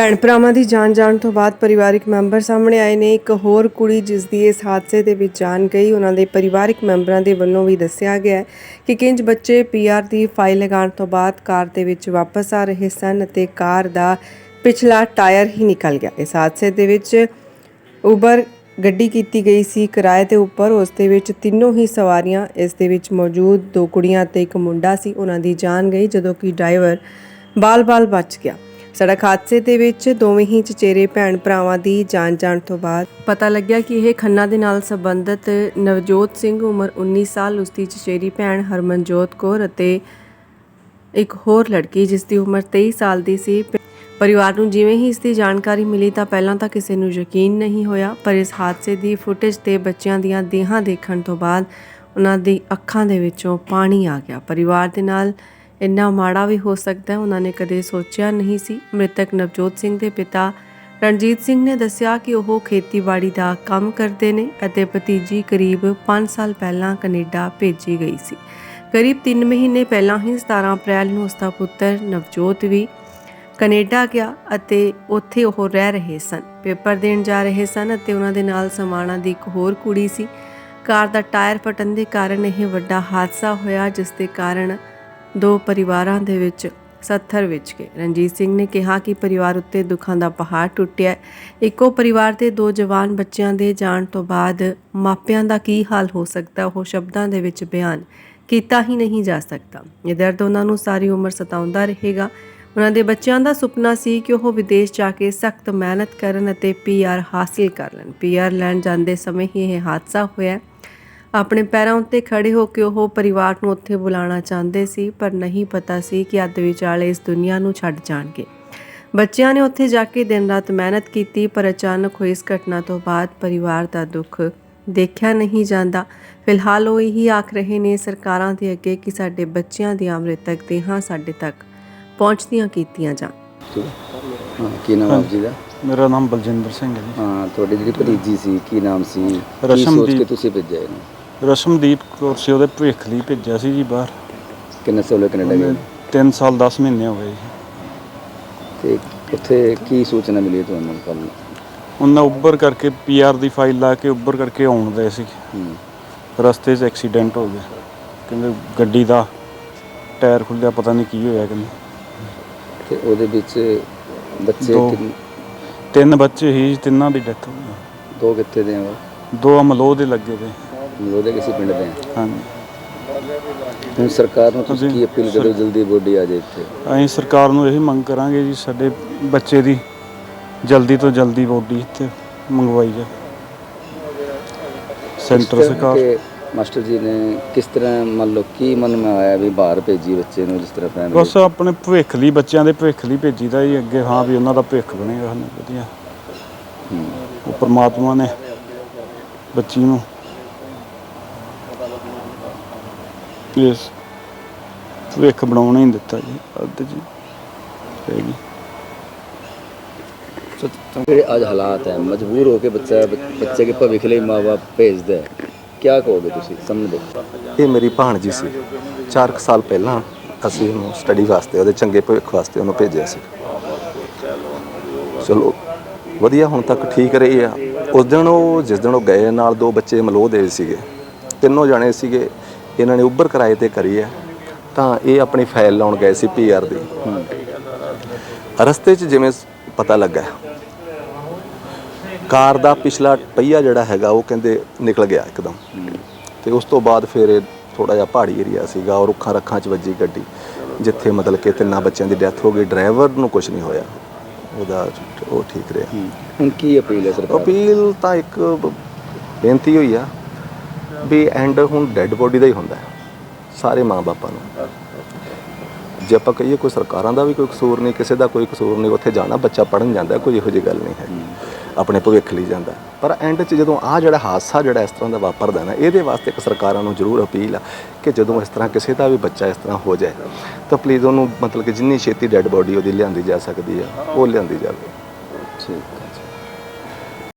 ਭੈਣ ਭਰਾਵਾਂ ਦੀ ਜਾਨ ਜਾਣ ਤੋਂ ਬਾਅਦ ਪਰਿਵਾਰਕ ਮੈਂਬਰ ਸਾਹਮਣੇ ਆਏ ਨੇ। ਇੱਕ ਹੋਰ ਕੁੜੀ ਜਿਸ ਦੀ ਇਸ ਹਾਦਸੇ ਦੇ ਵਿੱਚ ਜਾਨ ਗਈ, ਉਹਨਾਂ ਦੇ ਪਰਿਵਾਰਕ ਮੈਂਬਰਾਂ ਦੇ ਵੱਲੋਂ ਵੀ ਦੱਸਿਆ ਗਿਆ ਕਿ ਕਿੰਜ ਬੱਚੇ ਪੀਆਰ ਦੀ ਫਾਈਲ ਲਗਾਉਣ ਤੋਂ ਬਾਅਦ ਕਾਰ ਦੇ ਵਿੱਚ ਵਾਪਸ ਆ ਰਹੇ ਸਨ ਅਤੇ ਕਾਰ ਦਾ ਪਿਛਲਾ ਟਾਇਰ ਹੀ ਨਿਕਲ ਗਿਆ। ਇਸ ਹਾਦਸੇ ਦੇ ਵਿੱਚ ਉਬਰ ਗੱਡੀ ਕੀਤੀ ਗਈ ਸੀ। ਕਿਰਾਏ ਦੇ ਉੱਪਰ ਉਸ ਦੇ ਵਿੱਚ ਤਿੰਨੋਂ ਹੀ ਸਵਾਰੀਆਂ, ਇਸ ਦੇ ਵਿੱਚ ਮੌਜੂਦ ਦੋ ਕੁੜੀਆਂ ਤੇ ਇੱਕ ਮੁੰਡਾ ਸੀ। ਉਹਨਾਂ ਦੀ ਜਾਨ ਗਈ ਜਦੋਂ ਕਿ ਡਰਾਈਵਰ ਬਾਲ-ਬਾਲ ਬਚ ਗਿਆ। ਸੜਕ ਹਾਦਸੇ ਦੇ ਵਿੱਚ ਦੋਵੇਂ ਹੀ ਚਚੇਰੇ ਭੈਣ ਭਰਾਵਾਂ ਦੀ ਜਾਨ ਜਾਣ ਤੋਂ ਬਾਅਦ ਪਤਾ ਲੱਗਿਆ ਕਿ ਇਹ ਖੰਨਾ ਦੇ ਨਾਲ ਸੰਬੰਧਿਤ ਨਵਜੋਤ ਸਿੰਘ ਉਮਰ 19 ਸਾਲ, ਉਸ ਦੀ ਚਚੇਰੀ ਭੈਣ ਹਰਮਨਜੋਤ ਕੌਰ ਅਤੇ ਇੱਕ ਹੋਰ ਲੜਕੀ ਜਿਸ ਦੀ ਉਮਰ 23 ਸਾਲ ਦੀ ਸੀ। ਪਰਿਵਾਰ ਨੂੰ ਜਿਵੇਂ ਹੀ ਇਸ ਦੀ ਜਾਣਕਾਰੀ ਮਿਲੀ ਤਾਂ ਪਹਿਲਾਂ ਤਾਂ ਕਿਸੇ ਨੂੰ ਯਕੀਨ ਨਹੀਂ ਹੋਇਆ, ਪਰ ਇਸ ਹਾਦਸੇ ਦੀ ਫੁਟੇਜ ਤੇ ਬੱਚਿਆਂ ਦੀਆਂ ਦੇਹਾਂ ਦੇਖਣ ਤੋਂ ਬਾਅਦ ਉਹਨਾਂ ਦੀ ਅੱਖਾਂ ਦੇ ਵਿੱਚੋਂ ਪਾਣੀ ਆ ਗਿਆ। ਪਰਿਵਾਰ ਦੇ ਨਾਲ ਇੰਨਾ ਮਾੜਾ ਵੀ ਹੋ ਸਕਦਾ ਹੈ, ਉਹਨਾਂ ਨੇ ਕਦੇ ਸੋਚਿਆ ਨਹੀਂ ਸੀ। ਮ੍ਰਿਤਕ ਨਵਜੋਤ ਸਿੰਘ ਦੇ ਪਿਤਾ ਰਣਜੀਤ ਸਿੰਘ ਨੇ ਦੱਸਿਆ ਕਿ ਉਹ ਖੇਤੀਬਾੜੀ ਦਾ ਕੰਮ ਕਰਦੇ ਨੇ ਅਤੇ ਭਤੀਜੀ ਕਰੀਬ 5 ਸਾਲ ਪਹਿਲਾਂ ਕੈਨੇਡਾ ਭੇਜੀ ਗਈ ਸੀ। ਕਰੀਬ 3 ਮਹੀਨੇ ਪਹਿਲਾਂ ਹੀ 17 ਅਪ੍ਰੈਲ ਨੂੰ ਉਸ ਦਾ ਪੁੱਤਰ ਨਵਜੋਤ ਵੀ ਕੈਨੇਡਾ ਗਿਆ ਅਤੇ ਉੱਥੇ ਉਹ ਰਹਿ ਰਹੇ ਸਨ। ਪੇਪਰ ਦੇਣ ਜਾ ਰਹੇ ਸਨ ਅਤੇ ਉਹਨਾਂ ਦੇ ਨਾਲ ਸਮਾਣਾ ਦੀ ਇੱਕ ਹੋਰ ਕੁੜੀ ਸੀ। ਕਾਰ ਦਾ ਟਾਇਰ ਫਟਣ ਦੇ ਕਾਰਨ ਇਹ ਵੱਡਾ ਹਾਦਸਾ ਹੋਇਆ, ਜਿਸ ਦੇ ਕਾਰਨ ਦੋ ਪਰਿਵਾਰਾਂ ਦੇ ਵਿੱਚ ਸੱਥਰ ਵਿੱਚ ਗਏ। ਰਣਜੀਤ ਸਿੰਘ ਨੇ ਕਿਹਾ ਕਿ ਪਰਿਵਾਰ ਉੱਤੇ ਦੁੱਖਾਂ ਦਾ ਪਹਾੜ ਟੁੱਟਿਆ। ਇੱਕੋ ਪਰਿਵਾਰ ਦੇ ਦੋ ਜਵਾਨ ਬੱਚਿਆਂ ਦੇ ਜਾਣ ਤੋਂ ਬਾਅਦ ਮਾਪਿਆਂ ਦਾ ਕੀ ਹਾਲ ਹੋ ਸਕਦਾ, ਉਹ ਸ਼ਬਦਾਂ ਦੇ ਵਿੱਚ ਬਿਆਨ ਕੀਤਾ ਹੀ ਨਹੀਂ ਜਾ ਸਕਦਾ। ਇਹ ਦਰਦ ਉਹਨਾਂ ਨੂੰ ਸਾਰੀ ਉਮਰ ਸਤਾਉਂਦਾ ਰਹੇਗਾ। ਉਹਨਾਂ ਦੇ ਬੱਚਿਆਂ ਦਾ ਸੁਪਨਾ ਸੀ ਕਿ ਉਹ ਵਿਦੇਸ਼ ਜਾ ਕੇ ਸਖਤ ਮਿਹਨਤ ਕਰਨ ਅਤੇ ਪੀਆਰ ਹਾਸਿਲ ਕਰ ਲੈਣ। ਪੀਆਰ ਲੈਣ ਜਾਂਦੇ ਸਮੇਂ ਹੀ ਇਹ ਹਾਦਸਾ ਹੋਇਆ। ਆਪਣੇ ਪੈਰਾਂ ਉੱਤੇ ਖੜੇ ਹੋ ਕੇ ਉਹ ਪਰਿਵਾਰ ਨੂੰ ਉੱਥੇ ਬੁਲਾਉਣਾ ਚਾਹੁੰਦੇ ਸੀ, ਪਰ ਨਹੀਂ ਪਤਾ ਸੀ ਕਿ ਅੱਧ ਵਿਚਾਲੇ ਇਸ ਦੁਨੀਆ ਨੂੰ ਛੱਡ ਜਾਣਗੇ। ਬੱਚਿਆਂ ਨੇ ਉੱਥੇ ਜਾ ਕੇ ਦਿਨ ਰਾਤ ਮਿਹਨਤ ਕੀਤੀ, ਪਰ ਅਚਾਨਕ ਹੋਈ ਇਸ ਘਟਨਾ ਤੋਂ ਬਾਅਦ ਪਰਿਵਾਰ ਦਾ ਦੁੱਖ ਦੇਖਿਆ ਨਹੀਂ ਜਾਂਦਾ। ਫਿਲਹਾਲ ਉਹ ਇਹੀ ਆਖ ਰਹੇ ਨੇ, ਸਰਕਾਰਾਂ ਦੇ ਅੱਗੇ ਕਿ ਸਾਡੇ ਬੱਚਿਆਂ ਦੀ ਅੰਮ੍ਰਿਤਕ ਦੇਹਾਂ ਸਾਡੇ ਤੱਕ ਪਹੁੰਚਦੀਆਂ ਕੀਤੀਆਂ ਜਾਣ। ਕੀ ਨਾਮ ਆਪ ਜੀ ਦਾ? ਮੇਰਾ ਨਾਮ ਬਲਜਿੰਦਰ ਸਿੰਘ ਹੈ ਹਾਂ ਤੁਹਾਡੀ ਜਿਹੜੀ ਭਤੀਜੀ ਸੀ ਕੀ ਨਾਮ ਸੀ? ਕੀ ਸੋਚ ਰਸ਼ਮਦੀਪ। ਕੇ ਤੁਸੀਂ ਭੇਜਿਆ ਇਹਨੂੰ? ਜੀ ਰਸ਼ਮਦੀਪ ਕੌਰ ਸੀ ਉਹਦੇ ਭਵਿੱਖ ਲਈ ਭੇਜਿਆ ਸੀ ਜੀ ਬਾਹਰ। ਕਿੰਨੇ ਸਾਲ ਕੈਨੇਡਾ ਗਏ 3 ਸਾਲ 10 ਮਹੀਨੇ ਹੋ ਗਏ ਜੀ। ਤੇ ਉੱਥੇ ਕੀ ਸੂਚਨਾ ਮਿਲੀ ਤੁਹਾਨੂੰ ਕੱਲ ਉਹਨਾਂ ਉੱਬਰ ਕਰਕੇ ਪੀਆਰ ਦੀ ਫਾਈਲ ਲਾ ਕੇ ਉੱਬਰ ਕਰਕੇ ਆਉਣ ਦੇ ਸੀ। ਹੂੰ। ਰਸਤੇ 'ਚ ਐਕਸੀਡੈਂਟ ਹੋ ਗਿਆ। ਕਹਿੰਦੇ ਗੱਡੀ ਦਾ ਟਾਇਰ ਖੁੱਲਿਆ ਪਤਾ ਨਹੀਂ ਕੀ ਹੋਇਆ ਕਹਿੰਦੇ। ਤੇ ਉਹਦੇ ਵਿੱਚ ਬੱਚੇ ਦੋ। ਕਿੰਨ- ਤਿੰਨ ਬੱਚੇ ਸੀ ਤਿੰਨਾਂ ਦੀ ਡੈਥ ਹੋ ਗਈ। ਦੋ ਕਿੱਥੇ ਦੇ ਆ ਦੋ ਅਮਲੋਹ ਦੇ ਲੱਗੇ ਤੇ ਉਹਦੇ ਕਿਸੇ ਪਿੰਡ ਦੇ ਆ? ਹਾਂਜੀ। ਹੁਣ ਸਰਕਾਰ ਨੂੰ ਤੁਸੀਂ ਕੀ ਅਪੀਲ ਕਰੋ ਜਲਦੀ ਬੋਡੀ ਆ ਜਾਏ ਇੱਥੇ। ਅਸੀਂ ਸਰਕਾਰ ਨੂੰ ਇਹ ਮੰਗ ਕਰਾਂਗੇ ਜੀ ਸਾਡੇ ਬੱਚੇ ਦੀ ਜਲਦੀ ਤੋਂ ਜਲਦੀ ਬੋਡੀ ਇੱਥੇ ਮੰਗਵਾਈ ਜਾਏ ਸੈਂਟਰ ਸਰਕਾਰ। ਮਾਸਟਰ ਜੀ ਨੇ ਕਿਸ ਤਰ੍ਹਾਂ ਮੰਨ ਲਓ ਕੀ ਮਨ ਮੈਂ ਆਇਆ ਵੀ ਬਾਹਰ ਭੇਜੀ ਬੱਚੇ ਨੂੰ ਜਿਸ ਤਰ੍ਹਾਂ ਫੈਮਿਲੀ ਬਸ ਆਪਣੇ ਭਵਿੱਖ ਲਈ ਬੱਚਿਆਂ ਦੇ ਭਵਿੱਖ ਲਈ ਭੇਜੀਦਾ ਜੀ ਅੱਗੇ ਹਾਂ ਵੀ ਉਹਨਾਂ ਦਾ ਭਵਿੱਖ ਬਣੇਗਾ ਸਾਨੂੰ ਵਧੀਆ। ਉਹ ਪ੍ਰਮਾਤਮਾ ਨੇ ਬੱਚੀ ਨੂੰ ਇਸ ਭਵਿੱਖ ਬਣਾਉਣ ਹੀ ਦਿੱਤਾ ਜੀ ਅੱਧ ਜੀ ਹੈਗੀ ਜਿਹੜੇ ਅੱਜ ਹਾਲਾਤ ਹੈ ਮਜਬੂਰ ਹੋ ਕੇ ਬੱਚਾ ਬੱਚੇ ਕੇ ਭਵਿੱਖ ਲਈ ਮਾਪੇ ਭੇਜਦਾ ਹੈ। ਕੀ ਕਹੋਗੇ ਤੁਸੀਂ? ਸਮਝਦੇ। ਇਹ ਮੇਰੀ ਭਾਣਜੀ ਸੀ। 4 ਸਾਲ ਪਹਿਲਾਂ ਅਸੀਂ ਉਹਨੂੰ ਸਟੱਡੀ ਵਾਸਤੇ ਉਹਦੇ ਚੰਗੇ ਭਵਿੱਖ ਵਾਸਤੇ ਉਹਨੂੰ ਭੇਜਿਆ ਸੀ। ਚਲੋ ਵਧੀਆ ਹੁਣ ਤੱਕ ਠੀਕ ਰਹੀ ਆ। ਉਸ ਦਿਨ ਉਹ ਜਿਸ ਦਿਨ ਉਹ ਗਏ ਨਾਲ ਦੋ ਬੱਚੇ ਮਲੋਹ ਦੇ ਸੀਗੇ। ਤਿੰਨੋਂ ਜਾਣੇ ਸੀਗੇ। ਇਹਨਾਂ ਨੇ ਉੱਬਰ ਕਿਰਾਏ ਤੇ ਕਰੀ ਹੈ ਤਾਂ ਇਹ ਆਪਣੀ ਫਾਈਲ ਲਾਉਣ ਗਏ ਸੀ ਪੀਆਰ ਦੀ। ਰਸਤੇ 'ਚ ਜਿਵੇਂ ਪਤਾ ਲੱਗਾ ਕਾਰ ਦਾ ਪਿਛਲਾ ਪਹੀਆ ਜਿਹੜਾ ਹੈਗਾ ਉਹ ਕਹਿੰਦੇ ਨਿਕਲ ਗਿਆ ਇੱਕਦਮ। ਤੇ ਉਸ ਤੋਂ ਬਾਅਦ ਫਿਰ ਇਹ ਥੋੜਾ ਜਿਹਾ ਪਹਾੜੀ ਏਰੀਆ ਸੀਗਾ ਔਰ ਰੁੱਖਾਂ ਰੱਖਾਂ 'ਚ ਵੱਜੀ ਗੱਡੀ ਜਿੱਥੇ ਮਤਲਬ ਕਿ ਤਿੰਨਾਂ ਬੱਚਿਆਂ ਦੀ ਡੈਥ ਹੋ ਗਈ ਡਰਾਈਵਰ ਨੂੰ ਕੁਝ ਨਹੀਂ ਹੋਇਆ। ਉਹਦਾ ਉਹ ਠੀਕ ਰਿਹਾ। ਹੁਣ ਕੀ ਅਪੀਲ ਹੈ ਸਰਕਾਰ ਅਪੀਲ ਤਾਂ ਇੱਕ ਬੇਨਤੀ ਹੋਈ ਆ ਵੀ ਐਂਡ ਹੁਣ ਡੈੱਡ ਬੋਡੀ ਦਾ ਹੀ ਹੁੰਦਾ ਸਾਰੇ ਮਾਂ-ਬਾਪਾਂ ਨੂੰ। ਜੇ ਆਪਾਂ ਕਹੀਏ ਕੋਈ ਸਰਕਾਰਾਂ ਦਾ ਵੀ ਕੋਈ ਕਸੂਰ ਨਹੀਂ ਕਿਸੇ ਦਾ ਕੋਈ ਕਸੂਰ ਨਹੀਂ ਉੱਥੇ ਜਾਣਾ ਬੱਚਾ ਪੜਨ ਜਾਂਦਾ ਕੋਈ ਇਹੋ ਜਿਹੀ ਗੱਲ ਨਹੀਂ ਹੈ। ਆਪਣੇ ਭਵਿੱਖ ਲਈ ਜਾਂਦਾ। ਪਰ ਐਂਡ 'ਚ ਜਦੋਂ ਆ ਜਿਹੜਾ ਹਾਦਸਾ ਜਿਹੜਾ ਇਸ ਤਰ੍ਹਾਂ ਦਾ ਵਾਪਰਦਾ ਨਾ, ਇਹਦੇ ਵਾਸਤੇ ਇੱਕ ਸਰਕਾਰਾਂ ਨੂੰ ਜ਼ਰੂਰ ਅਪੀਲ ਆ ਕਿ ਜਦੋਂ ਇਸ ਤਰ੍ਹਾਂ ਕਿਸੇ ਦਾ ਵੀ ਬੱਚਾ ਇਸ ਤਰ੍ਹਾਂ ਹੋ ਜਾਏ, ਤਾਂ ਪਲੀਜ਼ ਉਹਨੂੰ ਮਤਲਬ ਕਿ ਜਿੰਨੀ ਛੇਤੀ ਡੈੱਡ ਬੋਡੀ ਉਹਦੀ ਲਿਆਂਦੀ ਜਾ ਸਕਦੀ ਆ, ਉਹ ਲਿਆਂਦੀ ਜਾਵੇ। ਠੀਕ